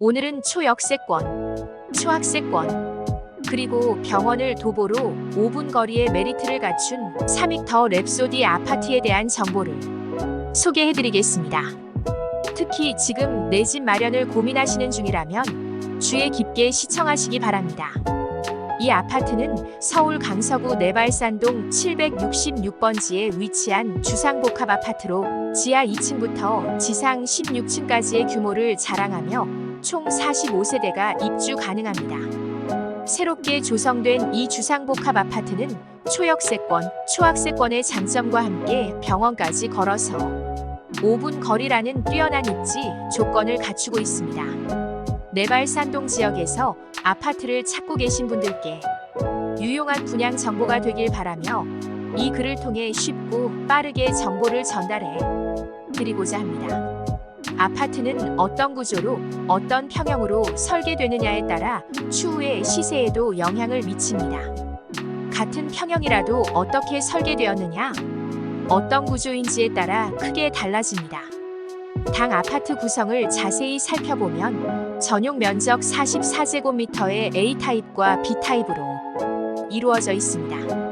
오늘은 초역세권, 초학세권, 그리고 병원을 도보로 5분 거리의 메리트를 갖춘 3믹터 랩소디 아파트에 대한 정보를 소개해드리겠습니다. 특히 지금 내 집 마련을 고민하시는 중이라면 주의 깊게 시청하시기 바랍니다. 이 아파트는 서울 강서구 내발산동 766번지에 위치한 주상복합 아파트로 지하 2층부터 지상 16층까지의 규모를 자랑하며 총 45세대가 입주 가능합니다. 새롭게 조성된 이 주상복합 아파트는 초역세권, 초학세권의 장점과 함께 병원까지 걸어서 5분 거리라는 뛰어난 입지 조건을 갖추고 있습니다. 내발산동 지역에서 아파트를 찾고 계신 분들께 유용한 분양 정보가 되길 바라며 이 글을 통해 쉽고 빠르게 정보를 전달해 드리고자 합니다. 아파트는 어떤 구조로 어떤 평형으로 설계되느냐에 따라 추후의 시세에도 영향을 미칩니다. 같은 평형이라도 어떻게 설계되었느냐, 어떤 구조인지에 따라 크게 달라집니다. 당 아파트 구성을 자세히 살펴보면 전용 면적 44제곱미터의 A타입과 B타입으로 이루어져 있습니다.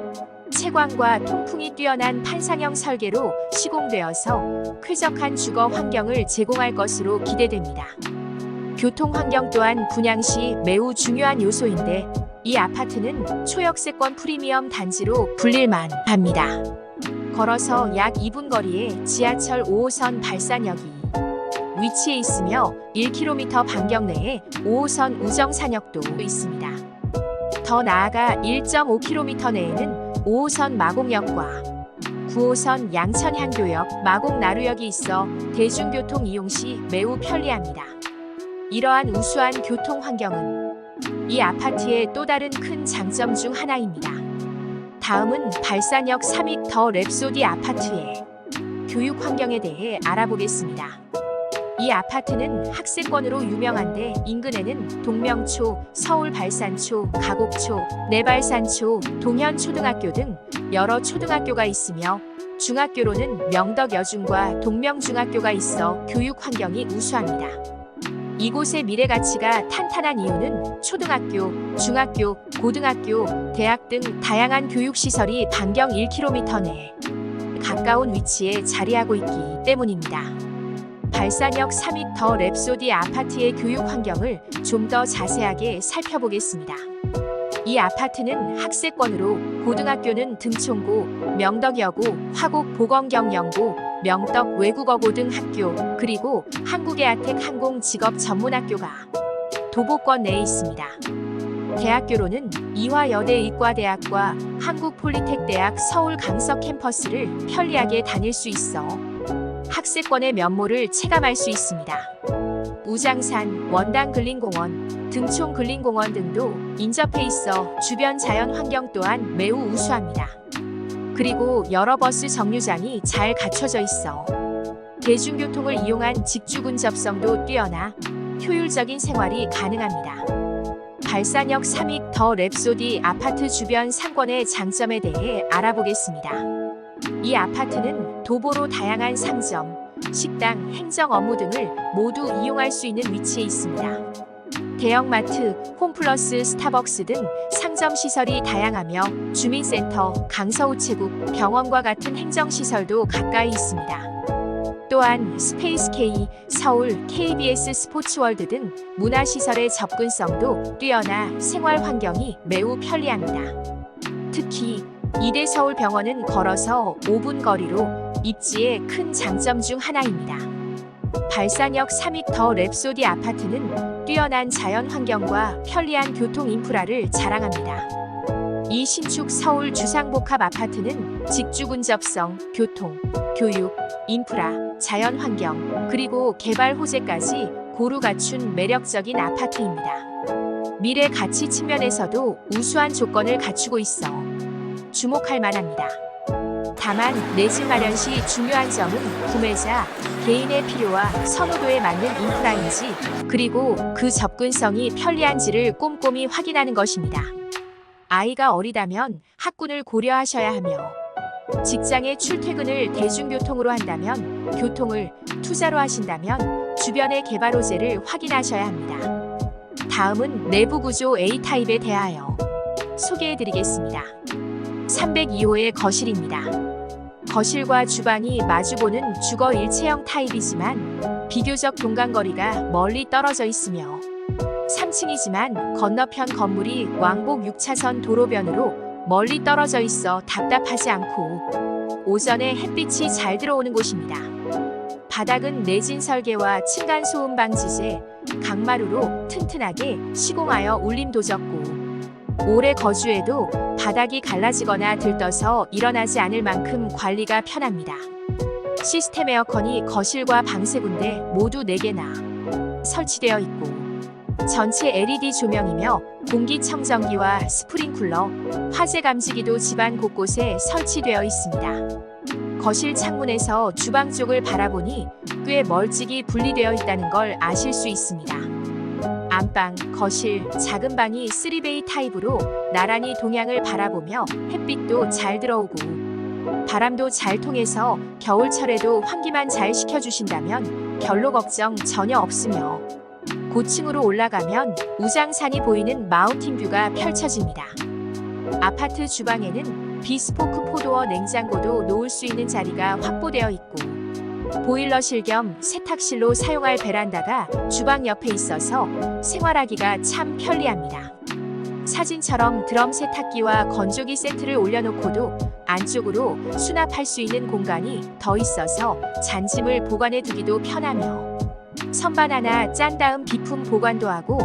채광과 통풍이 뛰어난 판상형 설계로 시공되어서 쾌적한 주거 환경을 제공할 것으로 기대됩니다. 교통 환경 또한 분양 시 매우 중요한 요소인데 이 아파트는 초역세권 프리미엄 단지로 불릴만 합니다. 걸어서 약 2분 거리에 지하철 5호선 발산역이 위치해 있으며 1km 반경 내에 5호선 우정산역도 있습니다. 더 나아가 1.5km 내에는 5호선 마곡역과 9호선 양천향교역 마곡나루역이 있어 대중교통 이용 시 매우 편리합니다. 이러한 우수한 교통 환경은 이 아파트의 또 다른 큰 장점 중 하나입니다. 다음은 발산역 3익 더 랩소디 아파트의 교육 환경에 대해 알아보겠습니다. 이 아파트는 학세권으로 유명한데 인근에는 동명초, 서울 발산초, 가곡초, 내발산초, 동현초등학교 등 여러 초등학교가 있으며 중학교로는 명덕여중과 동명중학교가 있어 교육 환경이 우수합니다. 이곳의 미래 가치가 탄탄한 이유는 초등학교, 중학교, 고등학교, 대학 등 다양한 교육 시설이 반경 1km 내에 가까운 위치에 자리하고 있기 때문입니다. 발산역 3익 더 랩소디 아파트의 교육 환경을 좀 더 자세하게 살펴보겠습니다. 이 아파트는 학세권으로 고등학교는 등촌고, 명덕여고, 화곡 보건경영고, 명덕 외국어고 등 학교, 그리고 한국의 아텍 항공직업 전문학교가 도보권 내에 있습니다. 대학교로는 이화여대 의과대학과 한국폴리텍대학 서울 강서 캠퍼스를 편리하게 다닐 수 있어 학세권의 면모를 체감할 수 있습니다. 우장산, 원당 근린공원, 등촌 근린공원 등도 인접해 있어 주변 자연 환경 또한 매우 우수합니다. 그리고 여러 버스 정류장이 잘 갖춰져 있어 대중교통을 이용한 직주 근접성도 뛰어나 효율적인 생활이 가능합니다. 발산역 3익 더 랩소디 아파트 주변 상권의 장점에 대해 알아보겠습니다. 이 아파트는 도보로 다양한 상점, 식당, 행정 업무 등을 모두 이용할 수 있는 위치에 있습니다. 대형마트, 홈플러스, 스타벅스 등 상점 시설이 다양하며 주민센터, 강서우체국, 병원과 같은 행정시설도 가까이 있습니다. 또한 스페이스K, 서울, KBS 스포츠월드 등 문화시설의 접근성도 뛰어나 생활 환경이 매우 편리합니다. 특히 이대 서울병원은 걸어서 5분 거리로 입지의 큰 장점 중 하나입니다. 발산역 3익 더 랩소디 아파트는 뛰어난 자연 환경과 편리한 교통 인프라를 자랑합니다. 이 신축 서울 주상복합 아파트는 직주 근접성, 교통, 교육, 인프라, 자연 환경, 그리고 개발 호재까지 고루 갖춘 매력적인 아파트입니다. 미래 가치 측면에서도 우수한 조건을 갖추고 있어 주목할 만합니다. 다만 내집 마련 시 중요한 점은 구매자 개인의 필요와 선호도에 맞는 인프라인지 그리고 그 접근성이 편리한지를 꼼꼼히 확인하는 것입니다. 아이가 어리다면 학군을 고려하셔야 하며 직장의 출퇴근을 대중교통으로 한다면, 교통을 투자로 하신다면 주변의 개발 호재를 확인하셔야 합니다. 다음은 내부 구조 A타입에 대하여 소개해 드리겠습니다. 302호의 거실입니다. 거실과 주방이 마주보는 주거 일체형 타입이지만 비교적 동간거리가 멀리 떨어져 있으며 3층이지만 건너편 건물이 왕복 6차선 도로변으로 멀리 떨어져 있어 답답하지 않고 오전에 햇빛이 잘 들어오는 곳입니다. 바닥은 내진 설계와 층간 소음 방지제, 강마루로 튼튼하게 시공하여 울림 도졌고 오래 거주해도 바닥이 갈라지거나 들떠서 일어나지 않을 만큼 관리가 편합니다. 시스템 에어컨이 거실과 방세 군데 모두 4개나 설치되어 있고 전체 LED 조명이며 공기청정기와 스프링쿨러, 화재 감지기도 집안 곳곳에 설치되어 있습니다. 거실 창문에서 주방 쪽을 바라보니 꽤 멀찍이 분리되어 있다는 걸 아실 수 있습니다. 안방, 거실, 작은 방이 3베이 타입으로 나란히 동향을 바라보며 햇빛도 잘 들어오고 바람도 잘 통해서 겨울철에도 환기만 잘 시켜주신다면 결로 걱정 전혀 없으며 고층으로 올라가면 우장산이 보이는 마운틴 뷰가 펼쳐집니다. 아파트 주방에는 비스포크 포도어 냉장고도 놓을 수 있는 자리가 확보되어 있고 보일러실 겸 세탁실로 사용할 베란다가 주방 옆에 있어서 생활하기가 참 편리합니다. 사진처럼 드럼 세탁기와 건조기 세트를 올려놓고도 안쪽으로 수납할 수 있는 공간이 더 있어서 잔짐을 보관해 두기도 편하며 선반 하나 짠 다음 비품 보관도 하고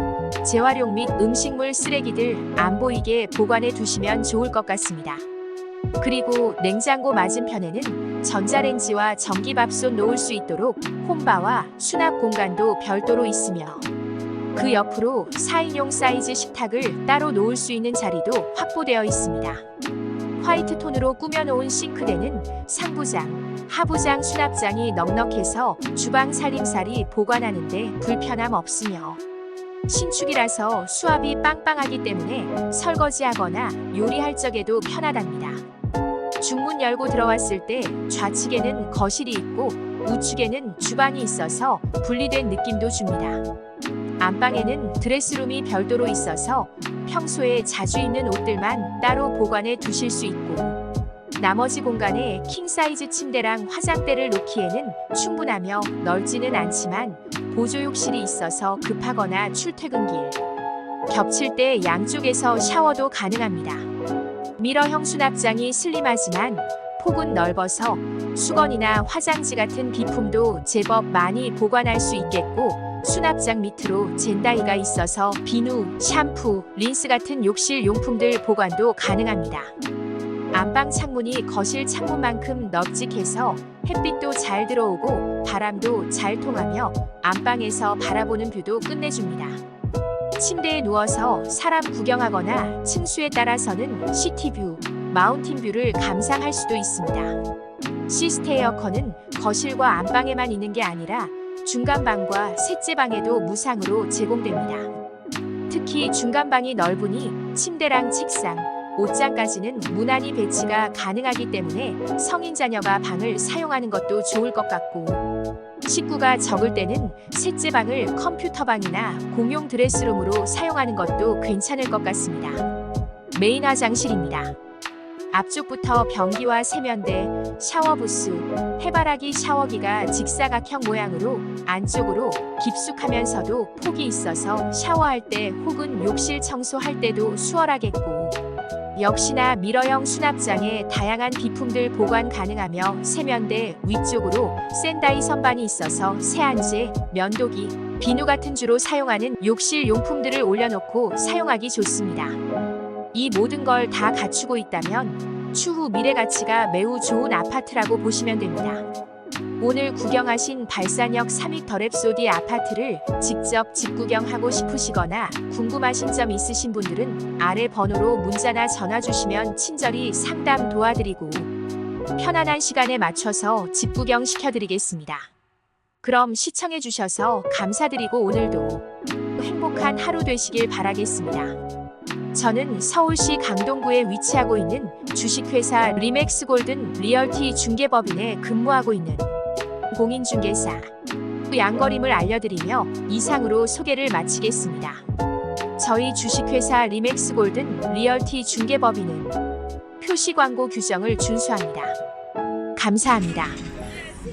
재활용 및 음식물 쓰레기들 안 보이게 보관해 두시면 좋을 것 같습니다. 그리고 냉장고 맞은편에는 전자레인지와 전기밥솥 놓을 수 있도록 홈바와 수납 공간도 별도로 있으며 그 옆으로 4인용 사이즈 식탁을 따로 놓을 수 있는 자리도 확보되어 있습니다. 화이트 톤으로 꾸며놓은 싱크대는 상부장, 하부장 수납장이 넉넉해서 주방 살림살이 보관하는데 불편함 없으며 신축이라서 수압이 빵빵하기 때문에 설거지하거나 요리할 적에도 편하답니다. 중문 열고 들어왔을 때 좌측에는 거실이 있고 우측에는 주방이 있어서 분리된 느낌도 줍니다. 안방에는 드레스룸이 별도로 있어서 평소에 자주 입는 옷들만 따로 보관해 두실 수 있고 나머지 공간에 킹사이즈 침대랑 화장대를 놓기에는 충분하며 넓지는 않지만 보조욕실이 있어서 급하거나 출퇴근길 겹칠 때 양쪽에서 샤워도 가능합니다. 미러형 수납장이 슬림하지만 폭은 넓어서 수건이나 화장지 같은 비품도 제법 많이 보관할 수 있겠고 수납장 밑으로 젠다이가 있어서 비누, 샴푸, 린스 같은 욕실 용품들 보관도 가능합니다. 안방 창문이 거실 창문만큼 넓직해서 햇빛도 잘 들어오고 바람도 잘 통하며 안방에서 바라보는 뷰도 끝내줍니다. 침대에 누워서 사람 구경하거나 층수에 따라서는 시티뷰, 마운틴뷰를 감상할 수도 있습니다. 시스테 에어컨은 거실과 안방에만 있는 게 아니라 중간방과 셋째 방에도 무상으로 제공됩니다. 특히 중간방이 넓으니 침대랑 책상, 옷장까지는 무난히 배치가 가능하기 때문에 성인 자녀가 방을 사용하는 것도 좋을 것 같고 식구가 적을 때는 셋째 방을 컴퓨터 방이나 공용 드레스룸으로 사용하는 것도 괜찮을 것 같습니다. 메인 화장실입니다. 앞쪽부터 변기와 세면대, 샤워 부스, 해바라기 샤워기가 직사각형 모양으로 안쪽으로 깊숙하면서도 폭이 있어서 샤워할 때 혹은 욕실 청소할 때도 수월하겠고 역시나 미러형 수납장에 다양한 비품들 보관 가능하며 세면대 위쪽으로 샌다이 선반이 있어서 세안제, 면도기, 비누 같은 주로 사용하는 욕실 용품들을 올려놓고 사용하기 좋습니다. 이 모든 걸 다 갖추고 있다면 추후 미래 가치가 매우 좋은 아파트라고 보시면 됩니다. 오늘 구경하신 발산역 3익 더랩소디 아파트를 직접 집구경하고 싶으시거나 궁금하신 점 있으신 분들은 아래 번호로 문자나 전화 주시면 친절히 상담 도와드리고 편안한 시간에 맞춰서 집구경 시켜드리겠습니다. 그럼 시청해주셔서 감사드리고 오늘도 행복한 하루 되시길 바라겠습니다. 저는 서울시 강동구에 위치하고 있는 주식회사 리맥스 골든 리얼티 중개법인에 근무하고 있는 공인중개사 양거림을 알려드리며 이상으로 소개를 마치겠습니다. 저희 주식회사 리맥스 골든 리얼티 중개법인은 표시 광고 규정을 준수합니다. 감사합니다.